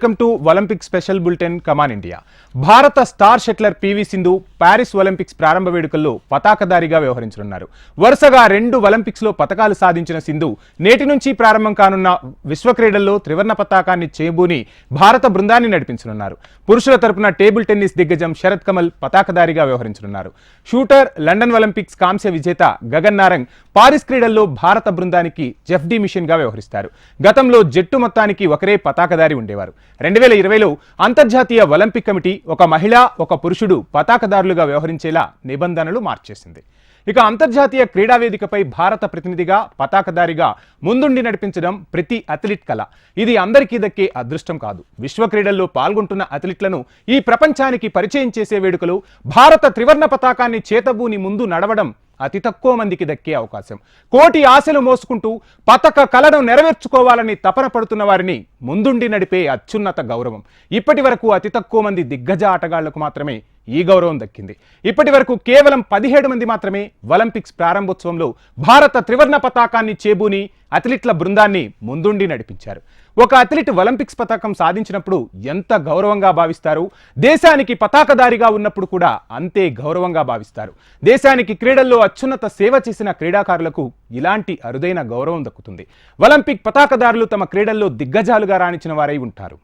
Welcome to Olympic special bulletin come on India. భారత star shuttler PV Sindhu Paris Olympics ప్రారంభ వేడుకల్లో పతాకధారిగా వ్యవహరించనున్నారు. వరుసగా రెండు ఒలింపిక్స్లో పతకాలు సాధించిన సింధు నేటి నుంచి ప్రారంభం కానున్న విశ్వ క్రీడల్లో త్రివర్ణ పతాకాన్ని చేబూని భారత బృందాన్ని నడిపించనున్నారు. పురుషుల తరపున టేబుల్ టెన్నిస్ దిగ్గజం శరత్ కమల్ పతాకధారిగా వ్యవహరించనున్నారు. షూటర్ లండన్ ఒలింపిక్స్ కాంస్య విజేత గగన్ నారంగ్ పారిస్ క్రీడల్లో భారత బృందానికి జెఫ్డీ మిషన్గా వ్యవహరిస్తారు. గతంలో జట్టు మొత్తానికి ఒకరే పతాకధారి ఉండేవారు. రెండు వేల ఇరవైలో అంతర్జాతీయ ఒలింపిక్ కమిటీ ఒక మహిళ ఒక పురుషుడు పతాకదారులుగా వ్యవహరించేలా నిబంధనలు మార్చేసింది. ఇక అంతర్జాతీయ క్రీడా వేదికపై భారత ప్రతినిధిగా పతాకదారిగా ముందుండి నడిపించడం ప్రతి అథ్లెట్ కళ ఇది అందరికీ దక్కే అదృష్టం కాదు. విశ్వ క్రీడల్లో పాల్గొంటున్న అథ్లీట్లను ఈ ప్రపంచానికి పరిచయం చేసే వేడుకలు భారత త్రివర్ణ పతాకాన్ని చేతబూని ముందు నడవడం అతి తక్కువ మందికి దక్కే అవకాశం. కోటి ఆశలు మోసుకుంటూ పతక కలను నెరవేర్చుకోవాలని తపన పడుతున్న వారిని ముందుండి నడిపే అత్యున్నత గౌరవం. ఇప్పటి వరకు అతి తక్కువ మంది దిగ్గజ ఆటగాళ్ళకు మాత్రమే ఈ గౌరవం దక్కింది. ఇప్పటి వరకు కేవలం పదిహేడు మంది మాత్రమే ఒలింపిక్స్ ప్రారంభోత్సవంలో భారత త్రివర్ణ పతాకాన్ని చేబూని అథ్లెట్ల బృందాన్ని ముందుండి నడిపించారు. ఒక అథ్లెట్ ఒలింపిక్స్ పతాకం సాధించినప్పుడు ఎంత గౌరవంగా భావిస్తారు? దేశానికి పతాకదారిగా ఉన్నప్పుడు కూడా అంతే గౌరవంగా భావిస్తారు. దేశానికి క్రీడల్లో అత్యున్నత సేవ చేసిన క్రీడాకారులకు ఇలాంటి అరుదైన గౌరవం దక్కుతుంది. ఒలింపిక్ పతాకదారులు తమ క్రీడల్లో దిగ్గజాలుగా రాణించిన వారై ఉంటారు.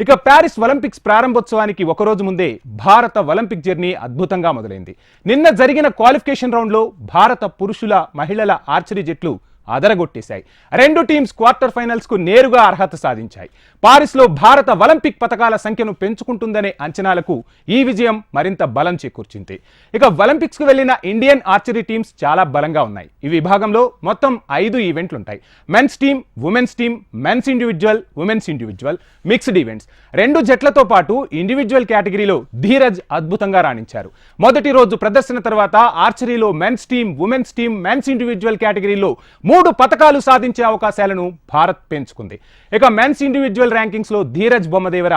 ఇక ప్యారిస్ ఒలింపిక్స్ ప్రారంభోత్సవానికి ఒకరోజు ముందే భారత ఒలింపిక్ జర్నీ అద్భుతంగా మొదలైంది. నిన్న జరిగిన క్వాలిఫికేషన్ రౌండ్లో భారత పురుషుల మహిళల ఆర్చరీ జట్లు అదరగొట్టేశాయి రెండు టీమ్స్ క్వార్టర్ ఫైనల్స్కు నేరుగా అర్హత సాధించాయి. పారిస్లో భారత ఒలింపిక్ పథకాల సంఖ్యను పెంచుకుంటుందనే అంచనాలకు ఈ విజయం మరింత బలం చేకూర్చింది. ఇక ఒలింపిక్స్కు వెళ్ళిన ఇండియన్ ఆర్చరీ టీమ్స్ చాలా బలంగా ఉన్నాయి. ఈ విభాగంలో మొత్తం ఐదు ఈవెంట్లు ఉంటాయి men's team women's team men's individual women's individual mixed events. రెండు జట్లతో పాటు ఇండివిజువల్ కేటగిరీలో ధీరజ్ అద్భుతంగా రాణించారు. మొదటి రోజు ప్రదర్శన తర్వాత ఆర్చరీలో men's team women's team men's individual కేటగిరీలో మూడు పతకాలు సాధించే అవకాశాలను భారత్ పెంచుకుంది. ఇక మెన్స్ ఇండివిజువల్ ర్యాంకింగ్స్లో ధీరజ్ బొమ్మదేవర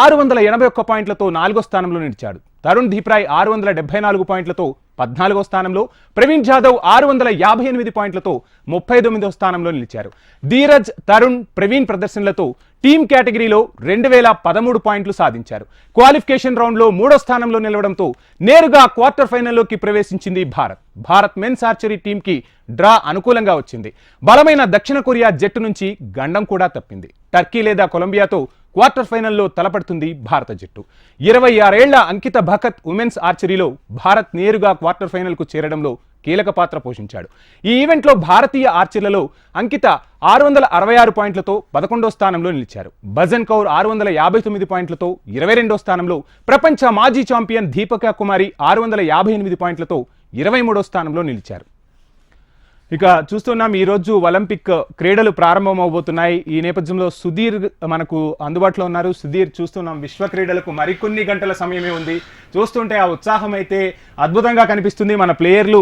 ఆరు వందల ఎనభై ఒక్క పాయింట్లతో నాలుగో స్థానంలో నిలిచాడు. తరుణ్ ధీప్రాయ్ ఆరు వందల డెబ్బై నాలుగు పాయింట్లతో పద్నాలుగో స్థానంలో ప్రవీణ్ జాదవ్ ఆరు వందల యాభై ఎనిమిది పాయింట్లతో ముప్పై తొమ్మిదో స్థానంలో నిలిచారు. ధీరజ్ తరుణ్ ప్రవీణ్ ప్రదర్శనలతో టీం కేటగిరీలో రెండు వేల పదమూడు పాయింట్లు సాధించారు. క్వాలిఫికేషన్ రౌండ్లో మూడో స్థానంలో నిలవడంతో నేరుగా క్వార్టర్ ఫైనల్లోకి ప్రవేశించింది భారత్. భారత్ మెన్స్ ఆర్చరీ టీంకి డ్రా అనుకూలంగా వచ్చింది. బలమైన దక్షిణ కొరియా జట్టు నుంచి గండం కూడా తప్పింది. టర్కీ లేదా కొలంబియాతో క్వార్టర్ ఫైనల్లో తలపడుతుంది భారత జట్టు. ఇరవై ఆరేళ్ళ అంకిత భకత్ ఉమెన్స్ ఆర్చరీలో భారత్ నేరుగా క్వార్టర్ ఫైనల్కు చేరడంలో కీలక పాత్ర పోషించాడు. ఈ ఈవెంట్లో భారతీయ ఆర్చర్లలో అంకిత ఆరు వందల అరవై ఆరు పాయింట్లతో పదకొండో స్థానంలో నిలిచారు. భజన్ కౌర్ ఆరు వందల యాభై తొమ్మిది పాయింట్లతో ఇరవై రెండో స్థానంలో ప్రపంచ మాజీ ఛాంపియన్ దీపక కుమారి ఆరు వందల యాభై ఎనిమిది పాయింట్లతో ఇరవై మూడో స్థానంలో నిలిచారు. ఇక చూస్తున్నాం ఈరోజు ఒలింపిక్ క్రీడలు ప్రారంభమవబోతున్నాయి. ఈ నేపథ్యంలో సుధీర్ మనకు అందుబాటులో ఉన్నారు. సుధీర్ చూస్తున్నాం విశ్వ క్రీడలకు మరికొన్ని గంటల సమయమే ఉంది. చూస్తుంటే ఆ ఉత్సాహం అయితే అద్భుతంగా కనిపిస్తుంది. మన ప్లేయర్లు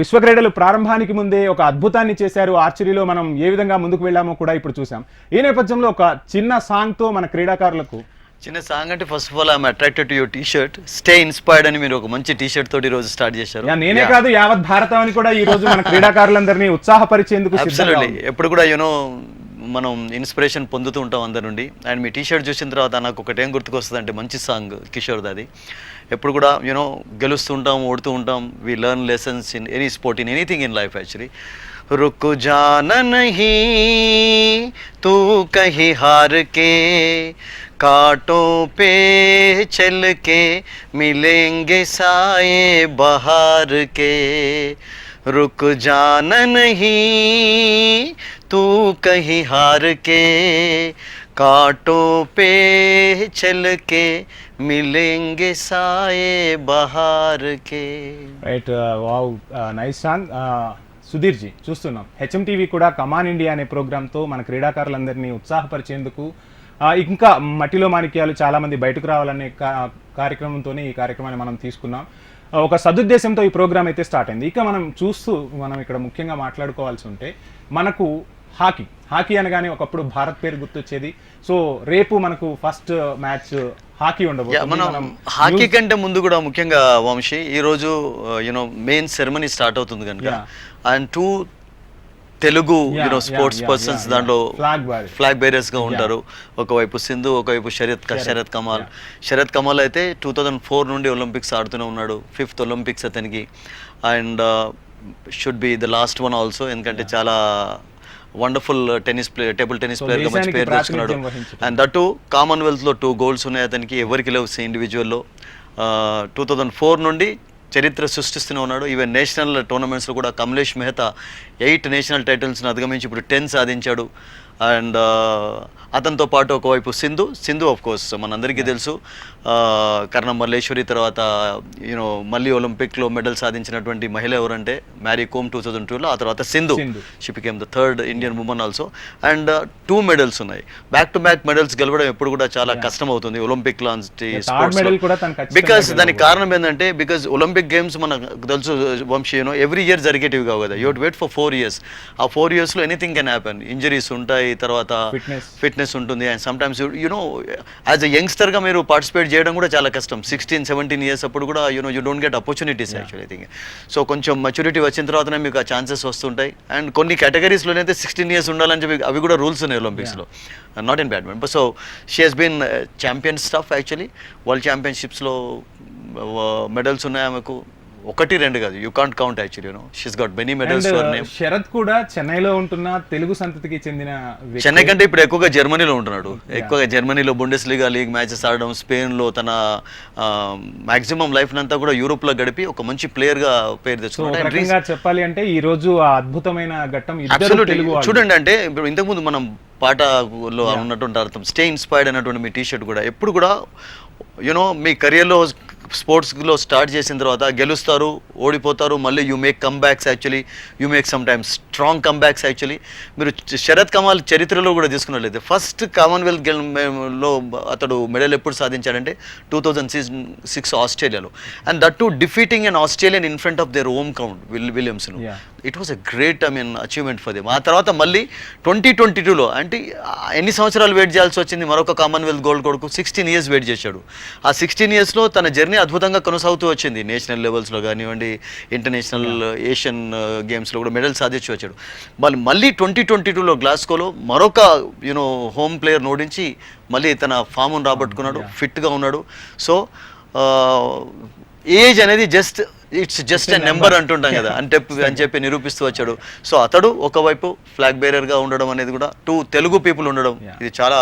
విశ్వ క్రీడలు ప్రారంభానికి ముందే ఒక అద్భుతాన్ని చేశారు. ఆర్చరీలో మనం ఏ విధంగా ముందుకు వెళ్ళామో కూడా ఇప్పుడు చూసాం ఈ నేపథ్యంలో ఒక చిన్న సాంగ్తో మన క్రీడాకారులకు చిన్న సాంగ్ అంటే first of all I'm attracted to your T shirt stay inspired అని మీరు ఒక మంచి టీ షర్ట్ తోటి ఈ రోజు స్టార్ట్ చేశారు యా, నేనే కాదు యావత్ భారతం అని కూడా ఈ రోజు మన క్రీడాకారులందరినీ ఉత్సాహపరిచేందుకు సిద్ధంగా అబ్సల్యూట్లీ ఉంది. ఎప్పుడు కూడా యూనో మనం ఇన్స్పిరేషన్ పొందుతూ ఉంటాం అందరి నుండి అండ్ మీ టీ షర్ట్ చూసిన తర్వాత నాకు ఒకటి ఏం గుర్తుకొస్తుంది అంటే మంచి సాంగ్ కిషోర్ది అది ఎప్పుడు కూడా యూనో గెలుస్తూ ఉంటాం ఓడుతూ ఉంటాం we learn lessons in any sport in anything in life actually रुक जाना नहीं तू कहीं हार के कांटों पे चल के मिलेंगे साए बहार के रुक जाना नहीं तू कहीं हार के कांटों पे चल के मिलेंगे साए बहार के right wow nice song Sudheer ji చూస్తున్నాం హెచ్ఎం టీవీ కూడా కమాన్ ఇండియా అనే ప్రోగ్రామ్తో మన క్రీడాకారులందరినీ ఉత్సాహపరిచేందుకు ఆ, ఇంకా మట్టిలో మాణిక్యాలు చాలా మంది బయటకు రావాలనే కార్యక్రమంతోనే ఈ కార్యక్రమాన్ని మనం తీసుకున్నాం. ఒక సదుద్దేశంతో ఈ ప్రోగ్రామ్ అయితే స్టార్ట్ అయింది. ఇక మనం చూస్తూ మనం ఇక్కడ ముఖ్యంగా మాట్లాడుకోవాల్సి ఉంటే మనకు హాకీ హాకీ అనగానే ఒకప్పుడు భారత్ పేరు గుర్తొచ్చేది. సో రేపు మనకు ఫస్ట్ మ్యాచ్ హాకీ ఉండబోతుంది. మనం హాకీ కంటే ముందు కూడా ముఖ్యంగా వంశీ ఈ రోజు యూనో మెయిన్ సెరమనీ స్టార్ట్ అవుతుంది కనుక. And two Telugu you know sports persons దాంట్లో. ఫ్లాగ్ బేరర్స్గా ఉంటారు. ఒకవైపు సింధు ఒకవైపు శరత్ శరత్ కమాల్. శరత్ కమాల్ అయితే టూ థౌజండ్ ఫోర్ నుండి ఒలింపిక్స్ ఆడుతూనే ఉన్నాడు. ఫిఫ్త్ ఒలింపిక్స్ అతనికి. And should be the last one also ఎందుకంటే చాలా wonderful tennis play table tennis So, ప్లేయర్గా మంచి పేరు తెచ్చుకున్నాడు. అండ్ దట్ కామన్వెల్త్లో టూ గోల్స్ ఉన్నాయి అతనికి. ఎవరికి లేవు ఇండివిజువల్లో టూ థౌజండ్ ఫోర్ నుండి చరిత్ర సృష్టిస్తూనే ఉన్నాడు. ఈవెన్ నేషనల్ టోర్నమెంట్స్లో కూడా కమలేష్ మెహతా ఎయిట్ నేషనల్ టైటిల్స్ని అధిగమించి ఇప్పుడు టెన్ సాధించాడు. అండ్ అతనితో పాటు ఒకవైపు సింధు. సింధు ఆఫ్ కోర్స్ మనందరికీ తెలుసు. కర్ణం మల్లేశ్వరి తర్వాత యూనో మళ్ళీ ఒలింపిక్లో మెడల్ సాధించినటువంటి మహిళ ఎవరంటే మ్యారీ కోమ్ టూ థౌజండ్ టూలో ఆ తర్వాత Sindhu. She became the third Indian women also and two medals ఉన్నాయి. బ్యాక్ టు బ్యాక్ మెడల్స్ గెలవడం ఎప్పుడు కూడా చాలా కష్టం అవుతుంది ఒలింపిక్ లాంటి ఖచ్చితంగా బికాస్ దానికి. కారణం ఏంటంటే బికాస్ ఒలింపిక్ గేమ్స్ మనకు తెలుసు Vamsi you know every year జరిగేటివి కావు కదా. You wait for four years ఆ ఫోర్ ఇయర్స్లో ఎనీథింగ్ కెన్ హ్యాపెన్ ఇంజరీస్ ఉంటాయి తర్వాత Fitness. ఫిట్నెస్ ఉంటుంది. And sometimes you know as a యంగ్స్టర్గా మీరు పార్టిసిపేట్ చేయడం కూడా చాలా కష్టం. సిక్స్టీన్ సెవెంటీన్ ఇయర్స్ అప్పుడు కూడా you know you don't get opportunities actually think so కొంచెం మెచ్యూరిటీ వచ్చిన తర్వాతనే మీకు ఆ ఛాన్సెస్ వస్తుంటాయి. అండ్ కొన్ని కేటగిరీస్లోనే అయితే సిక్స్టీన్ ఇయర్స్ ఉండాలని చెప్పి అవి కూడా రూల్స్ ఉన్నాయి ఒలింపిక్స్లో not in badminton so she has been champion stuff actually world ఛాంపియన్షిప్స్లో medals ఉన్నాయి ఆమెకు. ఒకటి రెండు కాదు. You can't count actually she's got many medals for name Sharath కూడా చెన్నైలో ఉంటున్న తెలుగు సంతతికి చెందిన. చెన్నై కంటే ఇప్పుడు ఎక్కువగా జర్మనీలో ఉంటున్నాడు. ఎక్కువగా జర్మనీలో బుండెస్ లీగా లీగ్ మ్యాచెస్ ఆడడం స్పెయిన్లో తన మాక్సిమం లైఫ్ అంతా కూడా యూరోప్లో గడిపి ఒక మంచి ప్లేయర్గా పేరు సో ఒక తెచ్చుకున్నాడు చెప్పాలి అంటే ఈ రోజు ఆ అద్భుతమైన ఘట్టం. చూడండి అంటే ఇప్పుడు ఇంతకుముందు మనం పాటలో ఉన్నటువంటి అర్థం స్టే ఇన్స్పైర్డ్ అనేటువంటి మీ టీ షర్ట్ కూడా ఎప్పుడు కూడా యూనో మీ కెరియర్లో స్పోర్ట్స్లో స్టార్ట్ చేసిన తర్వాత గెలుస్తారు ఓడిపోతారు మళ్ళీ you make comebacks actually you make sometimes strong comebacks actually మీరు శరత్ కమాల్ చరిత్రలో కూడా తీసుకున్నట్లయితే ఫస్ట్ కామన్వెల్త్ గేమ్లో అతడు మెడల్ ఎప్పుడు సాధించాడంటే టూ థౌజండ్ సిక్స్ ఆస్ట్రేలియాలో. And that to defeating and Australian in front of their home count will Williams Yeah. It was a great I mean achievement for them ఆ తర్వాత మళ్ళీ ట్వంటీ ట్వంటీ టూలో అంటే ఎన్ని సంవత్సరాలు వెయిట్ చేయాల్సి వచ్చింది? మరొక కామన్వెల్త్ గోల్డ్ కొడుకు సిక్స్టీన్ ఇయర్స్ వెయిట్ చేశాడు. ఆ సిక్స్టీన్ ఇయర్స్లో తన జర్నీ అద్భుతంగా కొనసాగుతూ వచ్చింది. నేషనల్ లెవెల్స్లో కానివ్వండి ఇంటర్నేషనల్ ఏషియన్ గేమ్స్లో కూడా మెడల్ సాధించి వచ్చాడు. మళ్ళీ మళ్ళీ ట్వంటీ ట్వంటీ టూలో గ్లాస్కోలో మరొక యూనో హోమ్ ప్లేయర్ ఓడించి మళ్ళీ తన ఫామ్ను రాబట్టుకున్నాడు ఫిట్గా ఉన్నాడు. సో ఏజ్ అనేది just it's just a number అంటుంటాం కదా. అంటే అని చెప్పి నిరూపిస్తూ వచ్చాడు. సో అతడు ఒకవైపు ఫ్లాగ్ బేరర్గా ఉండడం అనేది కూడా టూ తెలుగు పీపుల్ ఉండడం. ఇది చాలా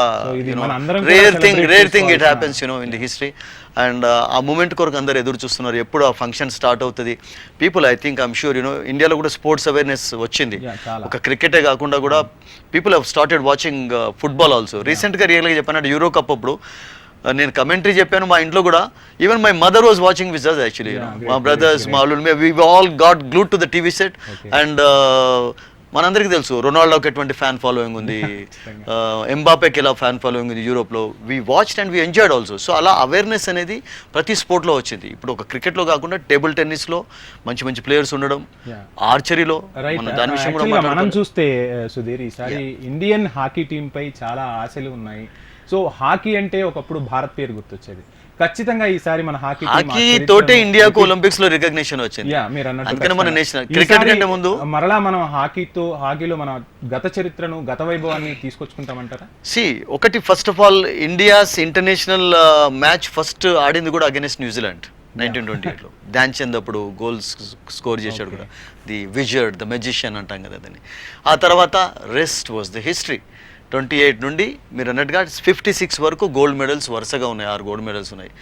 rare thing rare thing it happens you know in the history and ఆ మూమెంట్ కొరకు అందరు ఎదురు చూస్తున్నారు. ఎప్పుడు ఆ ఫంక్షన్ స్టార్ట్ అవుతుంది. People I think I'm sure you know ఇండియాలో కూడా స్పోర్ట్స్ అవేర్నెస్ వచ్చింది. ఒక క్రికెటే కాకుండా కూడా people have started watching football also రీసెంట్గా రియల్గా చెప్పానంటే యూరో కప్ అప్పుడు నేను కమెంటరీ చెప్పాను మా ఇంట్లో కూడా. Even my mother was watching with us actually మా బ్రదర్స్. మా వాళ్ళు we all got glued to the TV set. And మనందరికీ తెలుసు రొనాల్డోకి ఎటువంటి ఫ్యాన్ ఫాలోయింగ్ ఉంది. ఎంబాపేకి ఎలా ఫ్యాన్ ఫాలోయింగ్ ఉంది యూరోప్లో we watched and we enjoyed also so అలా అవేర్నెస్ అనేది ప్రతి స్పోర్ట్లో వచ్చింది. ఇప్పుడు ఒక క్రికెట్లో కాకుండా టేబుల్ టెన్నిస్లో మంచి మంచి ప్లేయర్స్ ఉండడం. ఆర్చరీలో దాని విషయం కూడా మనం. చూస్తే uh, సుధీర్ ఈసారి ఇండియన్ హాకీ టీం పై చాలా ఆశలు ఉన్నాయి. సో హాకీ అంటే ఒకప్పుడు భారత్ పేరు గుర్తొచ్చేది. ఖచ్చితంగా ఈసారి మన హాకీ హాకీ తోటే ఇండియాకు ఒలింపిక్స్లో రికగ్నిషన్ వచ్చింది. యా మీరు అన్నట్టు మన. నేషనల్ క్రికెట్ కంటే ముందు మరలా మనం హాకీతో హాకీలో మన గత చరిత్రను గత వైభవాన్ని తీసుకొచ్చుకుంటామంటారా? సి ఒకటి first of all India's international match first ఆడింది కూడా అగెన్స్ట్ న్యూజిలాండ్ నైన్టీన్ ట్వంటీ ఎయిట్లో ధ్యాన్ చంద్ అప్పుడు గోల్స్ స్కోర్ చేశాడు కూడా. ది విజర్డ్ ద మెజిషియన్ అంటాం కదా దాన్ని. ఆ తర్వాత rest was the history twenty eight నుండి మీరు అన్నట్టుగా ఫిఫ్టీ సిక్స్ వరకు గోల్డ్ మెడల్స్ వరుసగా ఉన్నాయి ఆరు గోల్డ్ మెడల్స్ ఉన్నాయి.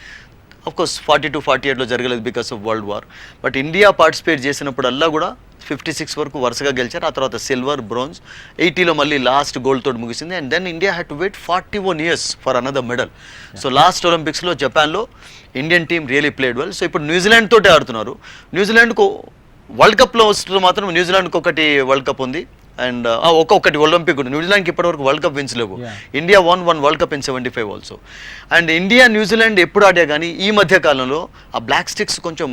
Of course forty two forty ఎయిట్లో జరగలేదు because of world war but India participate చేసినప్పుడల్లా కూడా ఫిఫ్టీ సిక్స్ వరకు వరుసగా గెలిచారు. ఆ తర్వాత సిల్వర్ బ్రోంజ్ ఎయిటీలో మళ్ళీ లాస్ట్ గోల్డ్ తోటి ముగిసింది. And then India had to wait forty one years for another medal so last ఒలింపిక్స్లో జపాన్లో Indian team really played well so ఇప్పుడు న్యూజిలాండ్ తోటే ఆడుతున్నారు. న్యూజిలాండ్కు వరల్డ్ కప్లో వస్తున్న మాత్రం న్యూజిలాండ్కి ఒకటి వరల్డ్ కప్ ఉంది. అండ్ ఒక్కొక్కటి ఒలింపిక్ ఉంది న్యూజిలాండ్కి ఇప్పటివరకు వరల్డ్ కప్ విన్స్ లేవు. India won one world cup in seventy five also and India New Zealand ఎప్పుడు ఆడా కానీ ఈ మధ్య కాలంలో ఆ బ్లాక్ స్టిక్స్ కొంచెం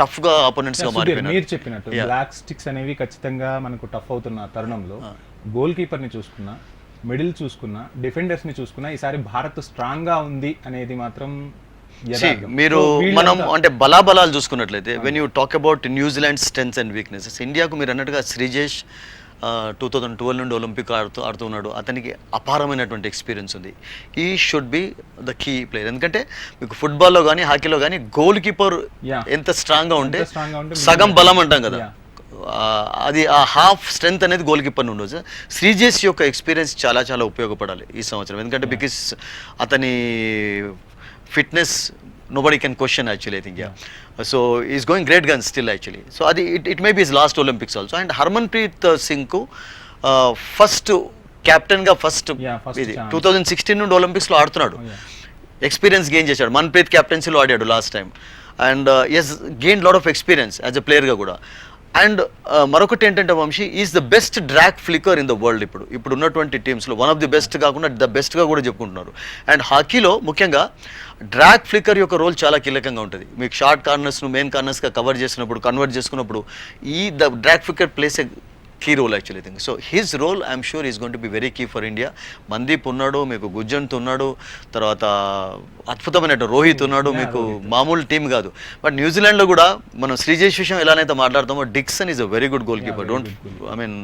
టఫ్గా ఆపోనెంట్స్గా సుధీర్, మీరు మారిపోయినారు చెప్పినట్టు. బ్లాక్ స్టిక్స్ అనేవి ఖచ్చితంగా మనకు టఫ్ అవుతున్న తరుణంలో గోల్ కీపర్ని చూసుకున్నా మిడిల్ చూసుకున్నా డిఫెండర్స్ని చూసుకున్నా ఈసారి భారత్ స్ట్రాంగ్గా ఉంది అనేది మాత్రం. మీరు మనం అంటే బలాబలాలు చూసుకున్నట్లయితే when you talk about New Zealand strengths and weaknesses ఇండియాకు మీరు అన్నట్టుగా శ్రీజేష్ టూ థౌజండ్ ట్వెల్వ్ నుండి ఒలింపిక్ ఆడుతూ ఆడుతున్నాడు అతనికి అపారమైనటువంటి ఎక్స్పీరియన్స్ ఉంది. He should be the key player ఎందుకంటే మీకు ఫుట్బాల్లో కానీ హాకీలో కానీ గోల్ కీపర్. ఎంత స్ట్రాంగ్గా ఉంటే సగం బలం అంటాం కదా. అది ఆ హాఫ్ స్ట్రెంగ్త్ అనేది గోల్ కీపర్ ఉండొచ్చు. శ్రీజేష్ యొక్క ఎక్స్పీరియన్స్ చాలా చాలా ఉపయోగపడాలి ఈ సంవత్సరం. ఎందుకంటే బికాస్ అతని fitness body can question actually think yeah so he's going great gun still actually so అది it it may be his last Olympics also and Harmanpreet సింగ్కు first కెప్టెన్గా ఫస్ట్ Yeah, first ఇది. టూ థౌజండ్ సిక్స్టీన్ నుండి ఒలింపిక్స్లో ఆడుతున్నాడు. Oh, yeah. Experience gain చేశాడు. మన్ప్రీత్ క్యాప్టెన్సీలో ఆడాడు last time and he's gain lot of experience as a ప్లేయర్గా కూడా. అండ్ మరొకటి ఏంటంటే Vamsi is the best drag flicker in the world ఇప్పుడు. ఇప్పుడు ఉన్నటువంటి టీమ్స్లో వన్ ఆఫ్ ది బెస్ట్ కాకుండా ద బెస్ట్గా కూడా చెప్పుకుంటున్నారు. అండ్ హాకీలో ముఖ్యంగా డ్రాగ్ ఫ్లికర్ యొక్క రోల్ చాలా కీలకంగా ఉంటుంది. మీకు షార్ట్ కార్నర్స్ను మెయిన్ కార్నర్స్గా కవర్ చేసినప్పుడు కన్వర్ట్ చేసుకున్నప్పుడు ఈ the drag flicker plays key role actually think so his role I'm sure he's gonna be very key for India Mandeep ఉన్నాడు మీకు గుజ్జంత్ ఉన్నాడు తర్వాత అద్భుతమైన రోహిత్ ఉన్నాడు మీకు మామూలు టీం కాదు. బట్ న్యూజిలాండ్లో కూడా మనం శ్రీజేష్ విషయం ఎలానైతే మాట్లాడతామో Dixon is a very good goalkeeper don't I mean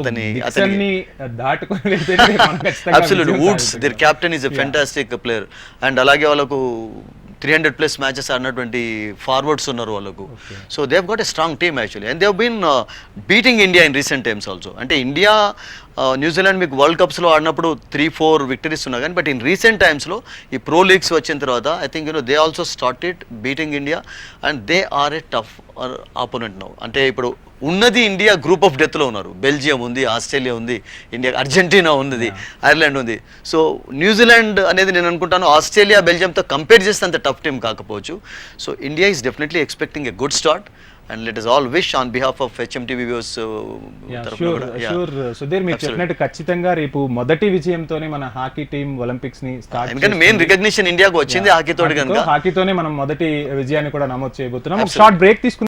అతని అతని absolute woods. Their captain is a fantastic player and అలాగే వాళ్ళకు త్రీ హండ్రెడ్ ప్లస్ మ్యాచెస్ ఆడినటువంటి ఫార్వర్డ్స్ ఉన్నారు వాళ్ళకు. So they've got a strong team actually and they've been beating India in recent times also అంటే India New Zealand మీకు world కప్స్లో ఆడినప్పుడు three four victories ఉన్నా కానీ బట్ ఇన్ రీసెంట్ టైమ్స్లో ఈ ప్రో లీగ్స్ వచ్చిన తర్వాత I think you know they also started beating India and they are a tough opponent now అంటే ఇప్పుడు ఉన్నది ఇండియా గ్రూప్ ఆఫ్ డెత్లో ఉన్నారు. బెల్జియం ఉంది ఆస్ట్రేలియా ఉంది ఇండియా అర్జెంటీనా ఉంది ఐర్లాండ్ ఉంది. సో న్యూజిలాండ్ అనేది నేను అనుకుంటాను ఆస్ట్రేలియా బెల్జియంతో కంపేర్ చేస్తే అంత టఫ్ టీం కాకపోవచ్చు. So India is definitely expecting a good start and let us all wish on behalf of HMTV views Sudheer మీరు చెప్పినట్టు ఖచ్చితంగా రేపు మొదటి విజయంతోనే మన హాకీ టీం ఒలింపిక్స్ని స్టార్ట్ ఎందుకంటే మెయిన్ రికగ్నిషన్ ఇండియాకు వచ్చింది కనుక. హాకీతోనే మనం మొదటి విజయాన్ని కూడా నమోదు చేయబోతున్నాం. షార్ట్ బ్రేక్ తీసుకుని